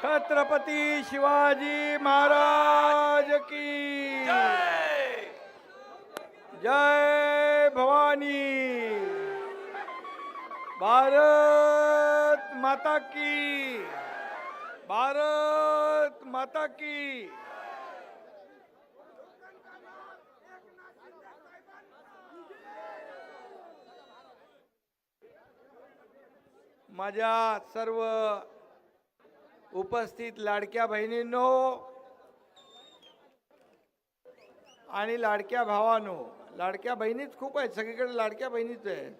छत्रपती शिवाजी महाराज की। जय भवानी। भारत माता की। भारत माता की। माझ्या सर्व उपस्थित लाडक्या बहिणींनो आणि लाडक्या भावानो लाडक्या बहिणीच खूप आहेत सगळीकडे लाडक्या बहिणीच आहेत.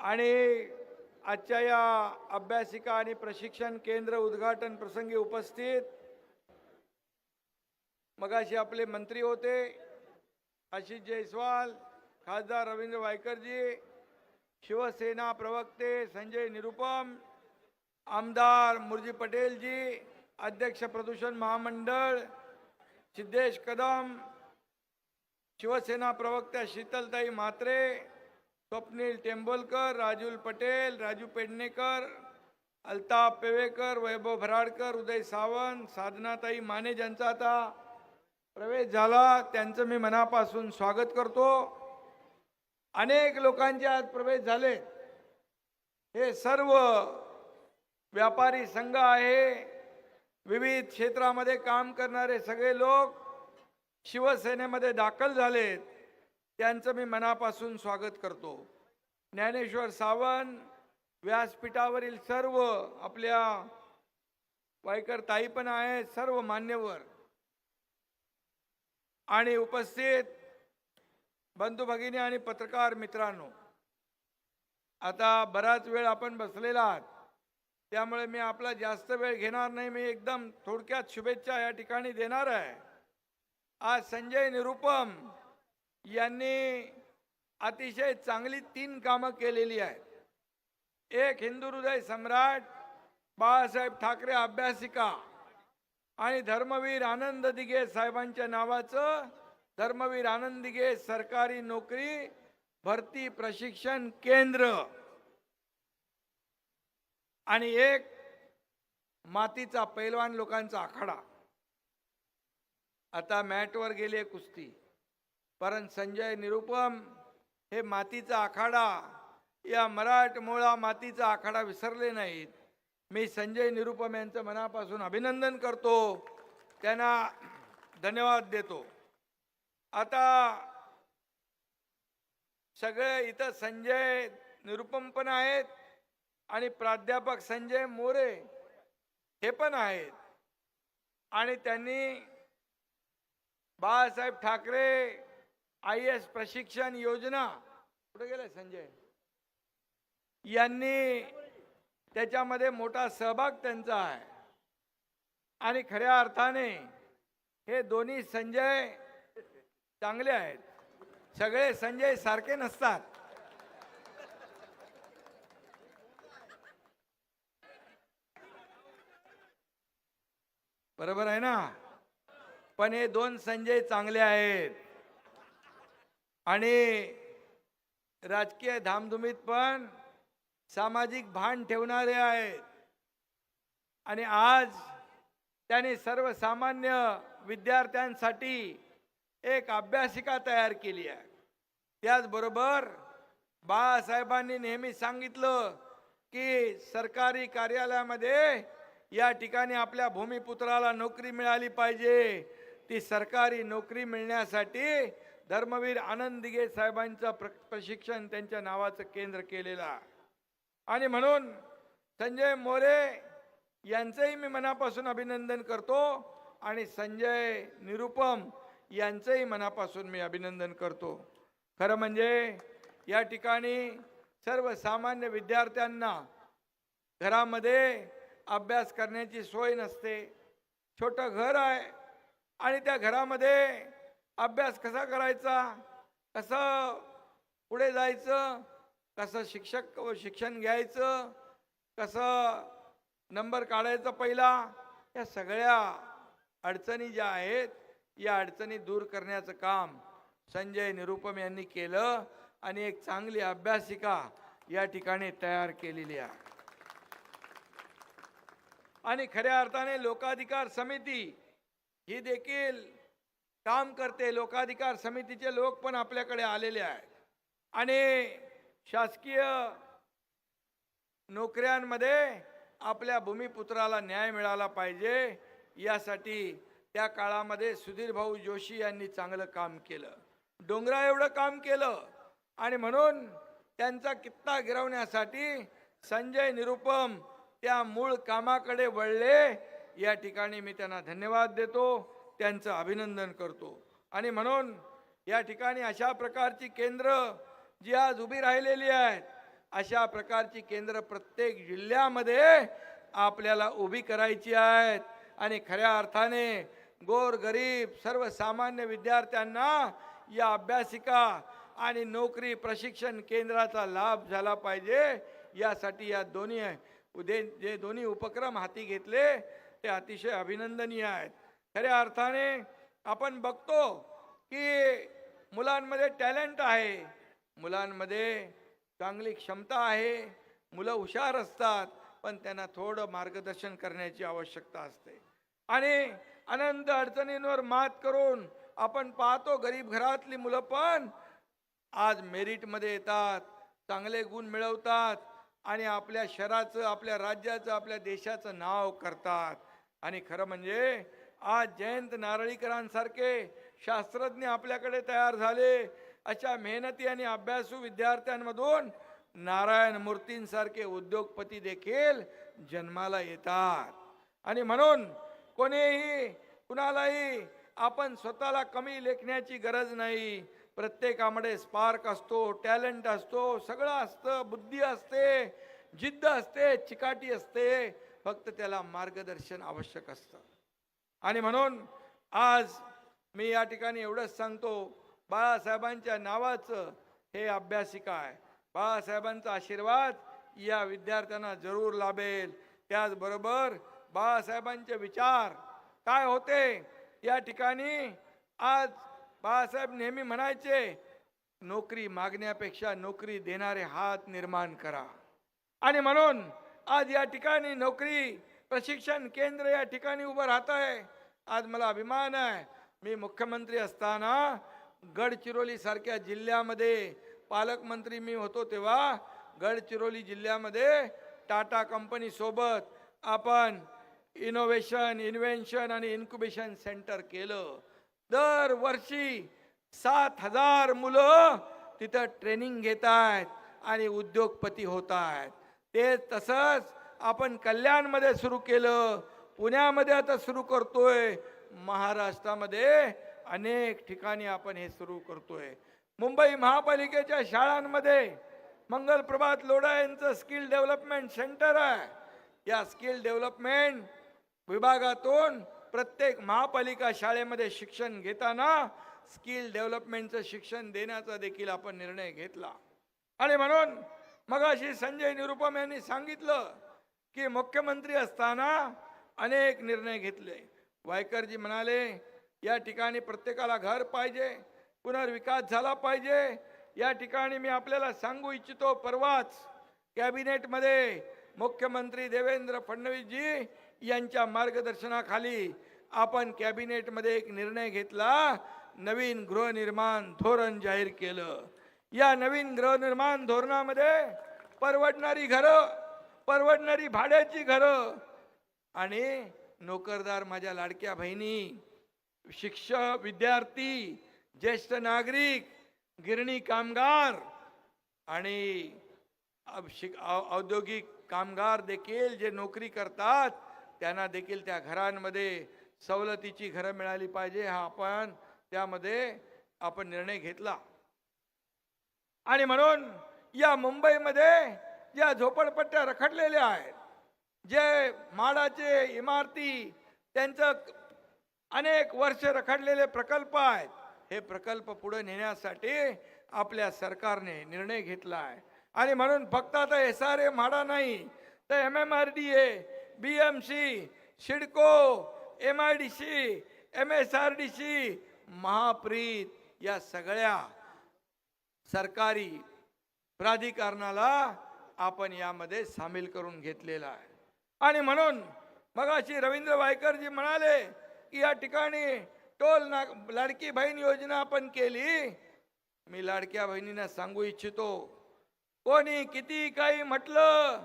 आणि आजच्या या अभ्यासिका आणि प्रशिक्षण केंद्र उद्घाटन प्रसंगी उपस्थित मगाशी आपले मंत्री होते आशिष जयस्वाल खासदार रवींद्र वायकरजी शिवसेना प्रवक्ते संजय निरुपम आमदार मुरजी पटेलजी अध्यक्ष प्रदूषण महामंडळ सिद्धेश कदम शिवसेना प्रवक्त्या शीतलताई म्हात्रे स्वप्नील टेंबोलकर राजूल पटेल राजू पेडणेकर अल्ताफ पेवेकर वैभव भराडकर उदय सावंत साधनाताई माने ज्यांचा आता प्रवेश झाला त्यांचं मी मनापासून स्वागत करतो. अनेक लोकांचे आज प्रवेश झाले. हे सर्व व्यापारी संघ आहे. विविध क्षेत्रामध्ये काम करणारे सगळे लोक शिवसेनेमध्ये दाखल झालेत. त्यांचं मी मनापासून स्वागत करतो. ज्ञानेश्वर सावंत व्यासपीठावरील सर्व आपल्या वायकर ताई पण आहेत सर्व मान्यवर. आणि उपस्थित बंधू भगिनी आणि पत्रकार मित्रांनो आता बराच वेळ आपण बसलेला आहात. त्यामुळे मी आपला जास्त वेळ घेणार नाही. मी एकदम थोडक्यात शुभेच्छा या ठिकाणी देणार आहे. आज संजय निरुपम यांनी अतिशय चांगली तीन कामं केलेली आहेत. एक हिंदू हृदय सम्राट बाळासाहेब ठाकरे अभ्यासिका आणि धर्मवीर आनंद दिघे साहेबांच्या नावाचं धर्मवीर आनंद सरकारी नोकरी भरती प्रशिक्षण केंद्र. आणि एक मातीचा पैलवान लोकांचा आखाडा. आता मॅटवर गेले कुस्ती. परंतु संजय निरुपम हे मातीचा आखाडा. या मराठमोळा मातीचा आखाडा विसरले नाहीत. मी संजय निरुपम यांचं मनापासून अभिनंदन करतो. त्यांना धन्यवाद देतो. आता सगळे इथं संजय निरुपम पण आहेत आणि प्राध्यापक संजय मोरे हे पण आहेत. आणि त्यांनी बाळासाहेब ठाकरे आय एस प्रशिक्षण योजना कुठे गेलं संजय? यांनी त्याच्यामध्ये मोठा सहभाग त्यांचा आहे. आणि खऱ्या अर्थाने हे दोन्ही संजय चांगले आहेत. सगळे संजय सारखे नसतात. बरोबर आहे ना? पण हे दोन संजय चांगले आहेत. आणि राजकीय धामधुमीत पण सामाजिक भान ठेवणारे आहेत. आणि आज त्यांनी सर्वसामान्य विद्यार्थ्यांसाठी एक अभ्यासिका तयार केली आहे. त्याचबरोबर बाळासाहेबांनी नेहमी सांगितलं की सरकारी कार्यालयामध्ये या ठिकाणी आपल्या भूमिपुत्राला नोकरी मिळाली पाहिजे. ती सरकारी नोकरी मिळण्यासाठी धर्मवीर आनंद दिघे साहेबांचं प्र प्रशिक्षण त्यांच्या नावाचं केंद्र केलेलं आणि म्हणून संजय मोरे यांचंही मी मनापासून अभिनंदन करतो आणि संजय निरुपम यांचंही मनापासून मी अभिनंदन करतो. खरं म्हणजे या ठिकाणी सर्वसामान्य विद्यार्थ्यांना घरामध्ये अभ्यास करण्याची सोय नसते. छोटं घर आहे आणि त्या घरामध्ये अभ्यास कसा करायचा कसं पुढे जायचं कसं शिक्षक व शिक्षण घ्यायचं कसं नंबर काढायचा पहिला या सगळ्या अडचणी ज्या आहेत या अडचणी दूर करण्याचं काम संजय निरुपम यांनी केलं आणि एक चांगली अभ्यासिका या ठिकाणी तयार केलेली आहे. आणि खऱ्या अर्थाने लोकाधिकार समिती ही देखील काम करते. लोकाधिकार समितीचे लोक पण आपल्याकडे आलेले आहेत. आणि शासकीय नोकऱ्यांमध्ये आपल्या भूमिपुत्राला न्याय मिळाला पाहिजे यासाठी त्या काळामध्ये सुधीर भाऊ जोशी यांनी चांगलं काम केलं. डोंगरा एवढं काम केलं. आणि म्हणून त्यांचा कित्ता गिरवण्यासाठी संजय निरुपम त्या मूळ कामाकडे वळले. या ठिकाणी मी त्यांना धन्यवाद देतो. त्यांचं अभिनंदन करतो. आणि म्हणून या ठिकाणी अशा प्रकारची केंद्र जी आज उभी राहिलेली आहेत अशा प्रकारची केंद्र प्रत्येक जिल्ह्यामध्ये आपल्याला उभी करायची आहेत. आणि खऱ्या अर्थाने गोर गरीब सर्वसामान्य विद्यार्थ्यांना या अभ्यासिका आणि नोकरी प्रशिक्षण केंद्राचा लाभ झाला पाहिजे. यासाठी या दोन्ही उदे जे दोन्ही उपक्रम हाती घेतले ते अतिशय अभिनंदनीय आहेत. खऱ्या अर्थाने आपण बघतो की मुलांमध्ये टॅलेंट आहे. मुलांमध्ये चांगली क्षमता आहे. मुलं हुशार असतात पण त्यांना थोडं मार्गदर्शन करण्याची आवश्यकता असते. आणि अनंत अडचणींवर मात करून आपण पाहतो गरीब घरातली मुलं पण आज मेरिटमध्ये येतात चांगले गुण मिळवतात आणि आपल्या शहराचं आपल्या राज्याचं आपल्या देशाचं नाव करतात. आणि खरं म्हणजे आज जयंत नारळीकरांसारखे शास्त्रज्ञ आपल्याकडे तयार झाले. अशा मेहनती आणि अभ्यासू विद्यार्थ्यांमधून नारायण मूर्तींसारखे उद्योगपती देखील जन्माला येतात. आणि म्हणून कोणीही कुणालाही आपण स्वतःला कमी लेखण्याची गरज नाही. प्रत्येकामध्ये स्पार्क असतो टॅलेंट असतो सगळं असतं बुद्धी असते जिद्द असते चिकाटी असते. फक्त त्याला मार्गदर्शन आवश्यक असतं. आणि म्हणून आज मी या ठिकाणी एवढंच सांगतो बाळासाहेबांच्या नावाचं हे अभ्यासिका आहे. बाळासाहेबांचा आशीर्वाद या विद्यार्थ्यांना जरूर लाभेल. त्याचबरोबर बाळासाहेबांचे विचार काय होते? या ठिकाणी आज बाळासाहेब नेहमी म्हणायचे नोकरी मागण्यापेक्षा नोकरी देणारे हात निर्माण करा. आणि म्हणून आज या ठिकाणी नोकरी प्रशिक्षण केंद्र या ठिकाणी उभं राहत आहे. आज मला अभिमान आहे. मी मुख्यमंत्री असताना गडचिरोली सारख्या जिल्ह्यामध्ये पालकमंत्री मी होतो तेव्हा गडचिरोली जिल्ह्यामध्ये टाटा कंपनीसोबत आपण इनोव्हेशन इन्व्हेन्शन आणि इन्क्युबेशन सेंटर केलं. दरवर्षी सात हजार मुलं तिथं ट्रेनिंग घेत आहेत आणि उद्योगपती होत आहेत ते तसंच आपण कल्याणमध्ये सुरू केलं पुण्यामध्ये आता सुरू करतोय महाराष्ट्रामध्ये अनेक ठिकाणी आपण हे सुरू करतोय. मुंबई महापालिकेच्या शाळांमध्ये मंगल प्रभात लोढा यांचं स्किल डेव्हलपमेंट सेंटर आहे. या स्किल डेव्हलपमेंट विभागातून प्रत्येक महापालिका शाळेमध्ये शिक्षण घेताना स्किल डेव्हलपमेंटचं शिक्षण देण्याचा देखील आपण निर्णय घेतला. आणि म्हणून मगाशी संजय निरुपम यांनी सांगितलं की मुख्यमंत्री असताना अनेक निर्णय घेतले. वायकरजी म्हणाले या ठिकाणी प्रत्येकाला घर पाहिजे पुनर्विकास झाला पाहिजे. या ठिकाणी मी आपल्याला सांगू इच्छितो परवाच कॅबिनेटमध्ये मुख्यमंत्री देवेंद्र फडणवीसजी यांच्या मार्गदर्शनाखाली आपण कॅबिनेटमध्ये एक निर्णय घेतला. नवीन गृहनिर्माण धोरण जाहीर केलं. या नवीन गृहनिर्माण धोरणामध्ये परवडणारी घरं परवडणारी भाड्याची घरं आणि नोकरदार माझ्या लाडक्या बहिणी शिक्षक विद्यार्थी ज्येष्ठ नागरिक गिरणी कामगार आणि औ- औद्योगिक कामगार देखील जे नोकरी करतात त्यांना देखील त्या घरांमध्ये सवलतीची घरं मिळाली पाहिजे हा आपण त्यामध्ये आपण निर्णय घेतला. आणि म्हणून या मुंबईमध्ये ज्या झोपडपट्ट्या रखडलेल्या आहेत जे माडाचे इमारती त्यांचं अनेक वर्ष रखडलेले प्रकल्प आहेत हे प्रकल्प पुढे नेण्यासाठी आपल्या सरकारने निर्णय घेतला आहे. आणि म्हणून फक्त आता एस आर ए म्हाडा नाही तर M M R D A B M C CIDCO M I D C M S R D C Mahapreet या सगळ्या सरकारी प्राधिकरणाला आपण यामध्ये सामील करून घेतलेला आहे. आणि म्हणून मगाशी रवींद्र वायकरजी म्हणाले की या ठिकाणी टोल ना लाडकी बहीण योजना आपण केली. मी लाडक्या बहिणींना सांगू इच्छितो. कोणी किती काही म्हटलं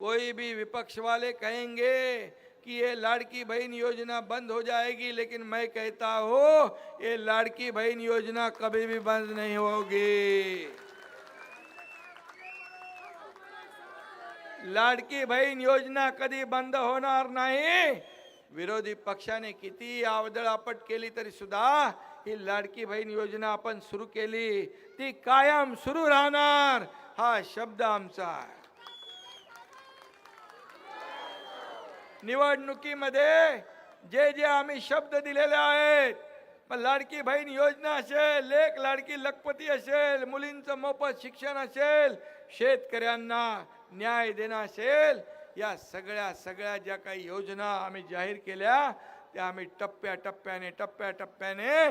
कोई भी विपक्ष वाले कहेंगे कि ये लाड़की बहन योजना बंद हो जाएगी लेकिन मैं कहता हूँ ये लाड़की बहन योजना कभी भी बंद नहीं होगी। लाडकी बहीण योजना कधी बंद होणार नाही। विरोधी पक्षाने किती आवदळापट केली तरी सुद्धा ही लाडकी बहीण योजना आपण सुरू केली ती कायम सुरू राहणार हा शब्द आमचा आहे. निवडणुकीमध्ये जे जे आम्ही शब्द दिलेले आहेत मग लाडकी बहीण योजना असेल लेख लाडकी लखपती असेल मुलींचं मोफत शिक्षण असेल शेतकऱ्यांना न्याय देणं असेल या सगळ्या सगळ्या ज्या काही योजना आम्ही जाहीर केल्या त्या आम्ही टप्प्या टप्प्याने टप्प्या टप्प्याने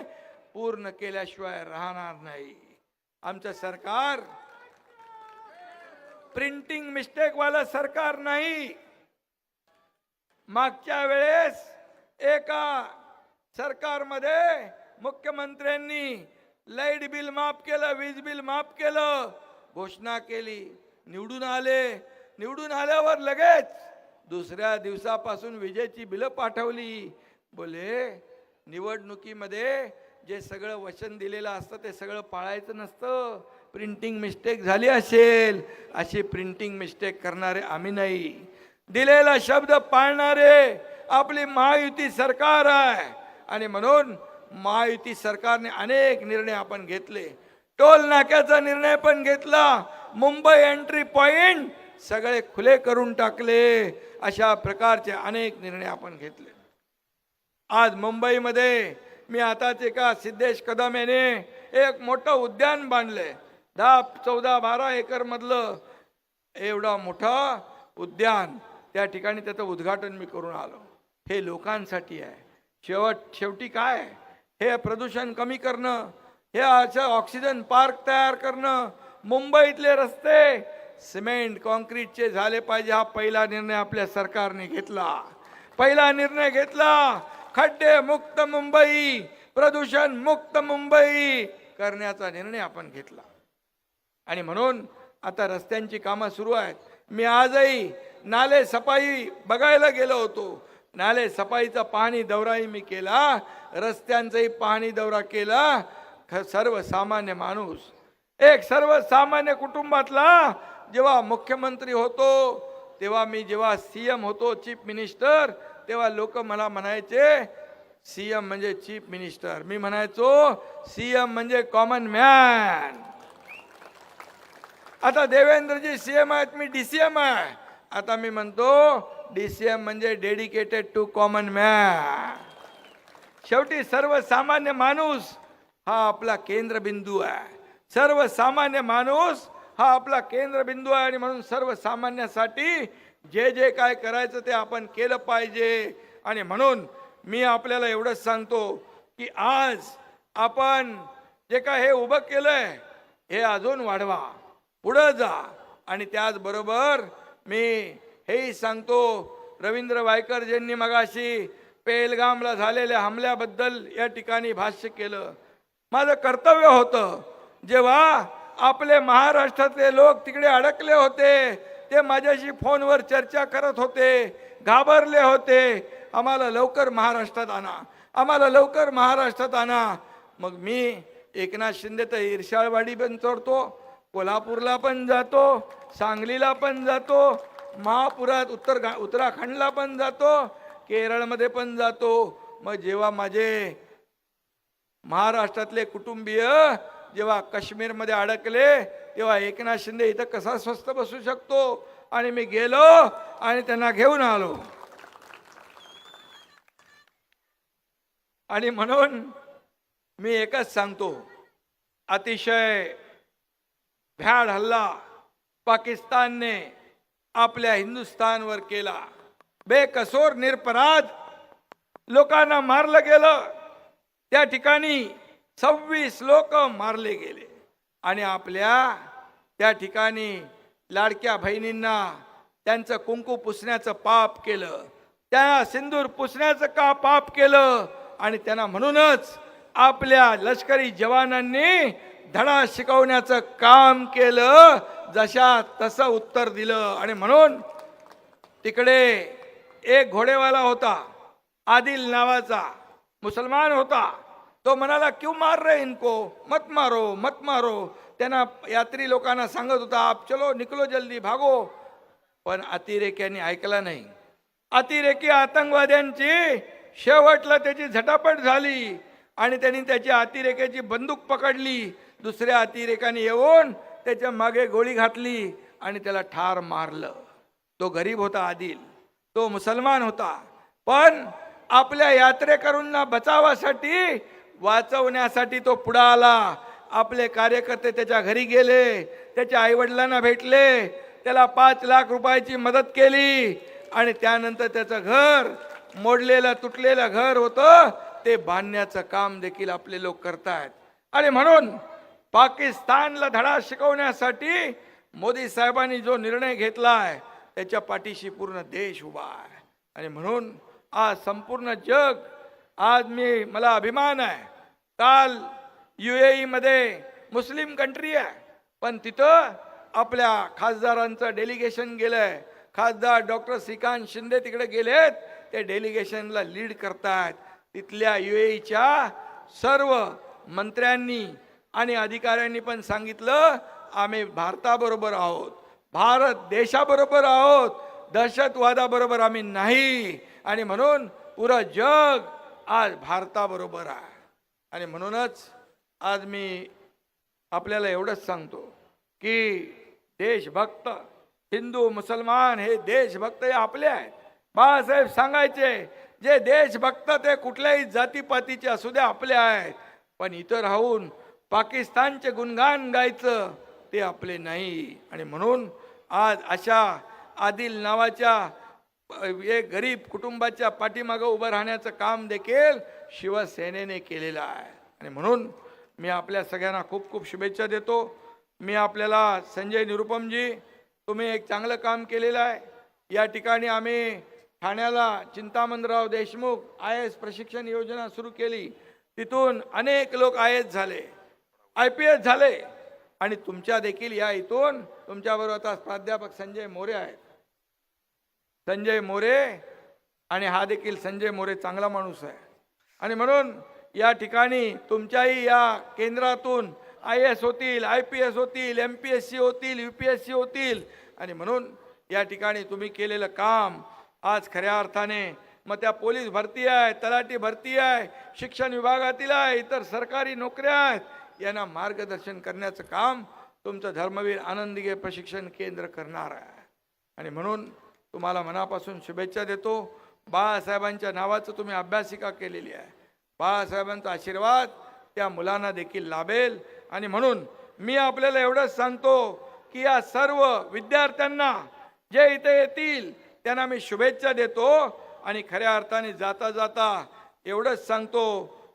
पूर्ण केल्याशिवाय राहणार नाही. आमचं सरकार प्रिंटिंग मिस्टेकवालं सरकार नाही. मागच्या वेळेस एका सरकारमध्ये मुख्यमंत्र्यांनी लाइट बिल माफ केलं वीज बिल माफ केलं घोषणा केली. निवडून आले. निवडून आल्यावर लगेच दुसऱ्या दिवसापासून विजेची बिलं पाठवली. बोले निवडणुकीमध्ये जे सगळं वचन दिलेलं असतं ते सगळं पाळायचं नसतं. प्रिंटिंग मिस्टेक झाली असेल. अशी प्रिंटिंग मिस्टेक करणारे आम्ही नाही. दिलेला शब्द पाळणारे आपली महायुती सरकार आहे. आणि म्हणून महायुती सरकारने अनेक निर्णय आपण घेतले. टोल नाक्याचा निर्णय पण घेतला. मुंबई एंट्री पॉइंट सगळे खुले करून टाकले. अशा प्रकारचे अनेक निर्णय आपण घेतले. आज मुंबईमध्ये मी आताच एका सिद्धेश कदम याने एक मोठं उद्यान बांधले दहा चौदा बारा एकरमधलं एवढा मोठा उद्यान. त्या ठिकाणी त्याचं उद्घाटन मी करून आलो. हे लोकांसाठी आहे. शेवट शेवटी काय? हे प्रदूषण कमी करणं हे असं ऑक्सिजन पार्क तयार करणं मुंबईतले रस्ते सिमेंट कॉन्क्रीटचे झाले पाहिजे हा पहिला निर्णय आपल्या सरकारने घेतला. पहिला निर्णय घेतला खड्डे मुक्त मुंबई प्रदूषण मुक्त मुंबई करण्याचा निर्णय आपण घेतला. आणि म्हणून आता रस्त्यांची कामं सुरू आहेत. मी आजही नाले सफाई बघायला गेलो होतो. नाले सफाईचा पाहणी दौराही मी केला. रस्त्यांचाही पाहणी दौरा केला. ख- सर्वसामान्य माणूस. एक सर्वसामान्य कुटुंबातला जेव्हा मुख्यमंत्री होतो तेव्हा मी जेव्हा सी एम होतो चीफ मिनिस्टर तेव्हा लोक मला म्हणायचे सी एम म्हणजे चीफ मिनिस्टर. मी म्हणायचो सी एम म्हणजे कॉमन मॅन. आता देवेंद्रजी सी एम आहेत मी डी सी एम आहे. आता मी म्हणतो डीसीएम म्हणजे डेडिकेटेड टू कॉमन मॅन शेवटी सर्वसामान्य माणूस हा आपला केंद्रबिंदू आहे. सर्वसामान्य माणूस हा आपला केंद्रबिंदू आहे आणि म्हणून सर्वसामान्यासाठी जे जे काय करायचं ते आपण केलं पाहिजे. आणि म्हणून मी आपल्याला एवढंच सांगतो की आज आपण जे काय हे उभं केलंय हे अजून वाढवा. पुढं जा आणि त्याचबरोबर मी हेही सांगतो रवींद्र वायकरजींनी मगाशी पेलगामला झालेल्या हमल्याबद्दल या ठिकाणी भाष्य केलं. माझं कर्तव्य होतं जेव्हा आपले महाराष्ट्रातले लोक तिकडे अडकले होते ते माझ्याशी फोनवर चर्चा करत होते घाबरले होते आम्हाला लवकर महाराष्ट्रात आणा आम्हाला लवकर महाराष्ट्रात आणा. मग मी एकनाथ शिंदे तर ईर्षाळवाडी पण चढतो कोल्हापूरला पण जातो सांगलीला पण जातो महापुरात उत्तर उत्तराखंडला पण जातो केरळमध्ये पण जातो. मग जेव्हा माझे महाराष्ट्रातले कुटुंबीय जेव्हा काश्मीरमध्ये अडकले तेव्हा एकनाथ शिंदे इथं कसा स्वस्त बसू शकतो? आणि मी गेलो आणि त्यांना घेऊन आलो. आणि म्हणून मी एकच सांगतो अतिशय भ्याड हल्ला पाकिस्तानने आपल्या हिंदुस्थानवर केला. बेकसोर निरपराध लोकांना मारलं गेलं. त्या ठिकाणी सव्वीस लोक मारले गेले. आणि आपल्या त्या ठिकाणी लाडक्या बहिणींना त्यांचं कुंकू पुसण्याचं पाप केलं. त्या सिंदूर पुसण्याचं का पाप केलं? आणि त्यांना म्हणूनच आपल्या लष्करी जवानांनी धडा शिकवण्याचं काम केलं जशा तसं उत्तर दिलं. आणि म्हणून तिकडे एक घोडेवाला होता आदिल नावाचा मुसलमान होता. तो म्हणाला क्यू मार रे इनको? मत मारो मत मारो. त्यांना यात्री लोकांना सांगत होता आप चलो निकलो जल्दी भागो. पण अतिरेक्यांनी ऐकला नाही. अतिरेकी आतंकवाद्यांची शेवटला त्याची झटापट झाली आणि त्यांनी त्याची अतिरेक्याची बंदूक पकडली. दुसऱ्या अतिरेकाने येऊन त्याच्यामागे गोळी घातली आणि त्याला ठार मारलं. तो गरीब होता आदिल. तो मुसलमान होता. पण आपल्या यात्रेकरूंना बचावासाठी वाचवण्यासाठी तो पुढं आला. आपले कार्यकर्ते त्याच्या घरी गेले. त्याच्या आईवडिलांना भेटले. त्याला पाच लाख रुपयाची मदत केली आणि त्यानंतर त्याचं घर मोडलेलं तुटलेलं घर होतं. ते बांधण्याचं काम देखील आपले लोक करतायत. आणि म्हणून पाकिस्तानला धडा शिकवण्यासाठी मोदी साहेबांनी जो निर्णय घेतला आहे त्याच्या पाठीशी पूर्ण देश उभा आहे. आणि म्हणून आज संपूर्ण जग आज मी मला अभिमान आहे. काल यू मध्ये मुस्लिम कंट्री आहे. पण तिथं आपल्या खासदारांचं डेलिगेशन गेलंय. खासदार डॉक्टर श्रीकांत शिंदे तिकडे गेलेत. ते डेलिगेशनला लीड करतायत. तिथल्या युएईच्या सर्व मंत्र्यांनी आणि अधिकाऱ्यांनी पण सांगितलं आम्ही भारताबरोबर आहोत भारत देशाबरोबर आहोत दहशतवादाबरोबर आम्ही नाही. आणि म्हणून पुरं जग आज भारताबरोबर आहे. आणि म्हणूनच आज मी आपल्याला एवढंच सांगतो की देशभक्त हिंदू मुसलमान हे देशभक्त हे आपले आहेत. बाळासाहेब सांगायचे जे देशभक्त ते कुठल्याही जातीपातीचे असू दे आपले आहेत. पण इथं राहून पाकिस्तानचे गुणगान गायचं ते आपले नाही. आणि म्हणून आज अशा आदिल नावाच्या एक गरीब कुटुंबाच्या पाठीमागं उभं राहण्याचं काम देखील शिवसेनेने केलेलं आहे. आणि म्हणून मी आपल्या सगळ्यांना खूप खूप शुभेच्छा देतो. मी आपल्याला संजय निरुपमजी तुम्ही एक चांगलं काम केलेलं आहे. या ठिकाणी आम्ही ठाण्याला चिंतामणराव देशमुख आय एस प्रशिक्षण योजना सुरू केली. तिथून अनेक लोक आय एस झाले. आय पी एस झाले. आणि तुमच्या देखील या इथून तुमच्याबरोबर आता प्राध्यापक संजय मोरे आहेत. संजय मोरे आणि हा देखील संजय मोरे चांगला माणूस आहे. आणि म्हणून या ठिकाणी तुमच्याही या केंद्रातून आय एस होतील आय पी एस होतील एम पी एस सी होतील यू पी एस सी होतील. आणि म्हणून या ठिकाणी तुम्ही केलेलं काम आज खऱ्या अर्थाने मग त्या पोलीस भरती आहे तलाठी भरती आहे शिक्षण विभागातील आहे इतर सरकारी नोकऱ्या आहेत यांना मार्गदर्शन करण्याचं काम तुमचं धर्मवीर आनंदीगे प्रशिक्षण केंद्र करणार आहे. आणि म्हणून तुम्हाला मनापासून शुभेच्छा देतो. बाळासाहेबांच्या नावाचं तुम्ही अभ्यासिका केलेली आहे. बाळासाहेबांचा आशीर्वाद त्या मुलांना देखील लाभेल. आणि म्हणून मी आपल्याला एवढंच सांगतो की या सर्व विद्यार्थ्यांना जे इथे येतील त्यांना मी शुभेच्छा देतो. आणि खऱ्या अर्थाने जाता जाता एवढंच सांगतो.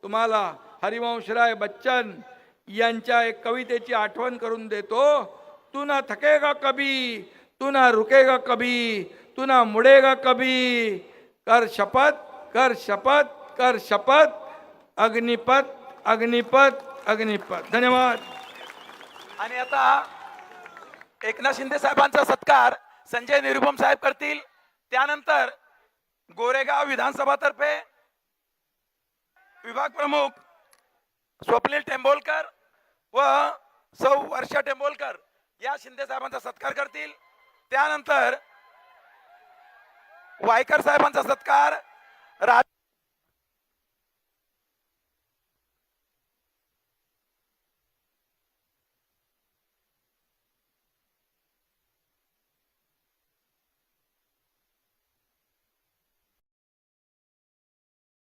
तुम्हाला हरिवंशराय बच्चन यांच्या एक कवितेची आठवण करून देतो. तू ना थकेगा कभी तू ना रुकेगा कभी तू ना मुडेगा कभी. कर शपथ कर शपथ कर शपथ. अग्निपथ अग्निपथ अग्निपथ. धन्यवाद. आणि आता एकनाथ शिंदे साहेबांचा सत्कार संजय निरुपम साहेब करतील. त्यानंतर गोरेगाव विधानसभातर्फे विभाग प्रमुख स्वप्नील टेंबोलकर व सौ वर्षा टेंबोलकर या शिंदे साहेबांचा सत्कार करतील. त्यानंतर वायकर साहेबांचा सत्कार राज